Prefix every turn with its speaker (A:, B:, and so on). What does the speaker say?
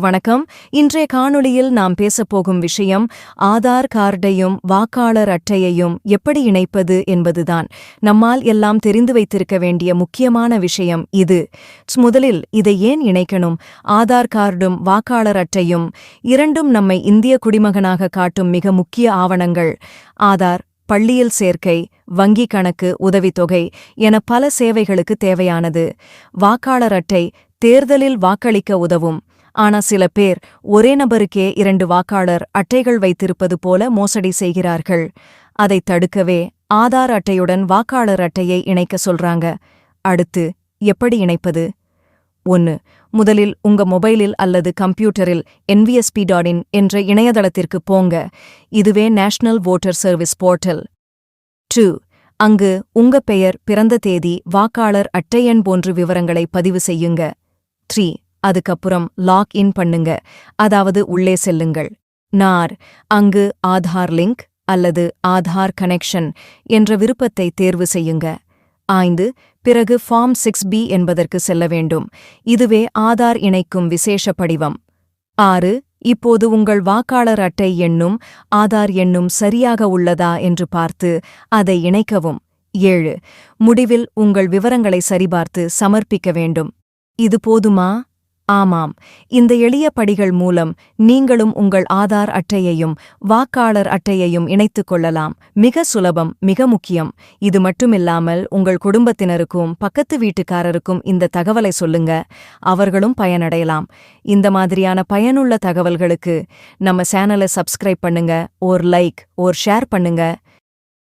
A: வணக்கம். இன்றைய காணொளியில் நாம் பேசப்போகும் விஷயம் ஆதார் கார்டையும் வாக்காளர் அட்டையையும் எப்படி இணைப்பது என்பதுதான். நம்மால் எல்லாம் தெரிந்து வைத்திருக்க வேண்டிய முக்கியமான விஷயம் இது. ஸ் முதலில் இதை ஏன் இணைக்கணும்? ஆதார் கார்டும் வாக்காளர் அட்டையும் இரண்டும் நம்மை இந்திய குடிமகனாக காட்டும் மிக முக்கிய ஆவணங்கள். ஆதார் பள்ளியில் சேர்க்கை வங்கிக் கணக்கு உதவித்தொகை என பல சேவைகளுக்கு தேவையானது. வாக்காளர் அட்டை தேர்தலில் வாக்களிக்க உதவும். ஆனா சில பேர் ஒரே நபருக்கே இரண்டு வாக்காளர் அட்டைகள் வைத்திருப்பது போல மோசடி செய்கிறார்கள். அதை தடுக்கவே ஆதார் அட்டையுடன் வாக்காளர் அட்டையை இணைக்க சொல்றாங்க. அடுத்து எப்படி இணைப்பது? ஒன்று முதலில் உங்க மொபைலில் அல்லது கம்ப்யூட்டரில் என்விஎஸ்பி டாட் இன் என்ற இணையதளத்திற்கு போங்க. இதுவே நேஷனல் வோட்டர் சர்வீஸ் போர்ட்டல். டூ அங்கு உங்க பெயர் பிறந்த தேதி வாக்காளர் அட்டை எண் போன்ற விவரங்களை பதிவு செய்யுங்க. த்ரீ அதுக்கப்புறம் லாக் இன் பண்ணுங்க. அதாவது உள்ளே செல்லுங்கள். நார் அங்கு ஆதார் லிங்க் அல்லது ஆதார் கனெக்ஷன் என்ற விருப்பத்தை தேர்வு செய்யுங்க. ஐந்து பிறகு ஃபார்ம் சிக்ஸ் பி என்பதற்கு செல்ல வேண்டும். இதுவே ஆதார் இணைக்கும் விசேஷ படிவம். ஆறு இப்போது உங்கள் வாக்காளர் அட்டை எண்ணும் ஆதார் எண்ணும் சரியாக உள்ளதா என்று பார்த்து அதை இணைக்கவும். ஏழு முடிவில் உங்கள் விவரங்களை சரிபார்த்து சமர்ப்பிக்க வேண்டும். இது போதுமா? ஆமாம். இந்த எளிய படிகள் மூலம் நீங்களும் உங்கள் ஆதார் அட்டையையும் வாக்காளர் அட்டையையும் இணைத்துக் கொள்ளலாம். மிக சுலபம் மிக முக்கியம். இது மட்டுமில்லாமல் உங்கள் குடும்பத்தினருக்கும் பக்கத்து வீட்டுக்காரருக்கும் இந்த தகவலை சொல்லுங்க. அவர்களும் பயனடையலாம். இந்த மாதிரியான பயனுள்ள தகவல்களுக்கு நம்ம சேனலை சப்ஸ்கிரைப் பண்ணுங்க ஓர் லைக் ஓர் ஷேர் பண்ணுங்க.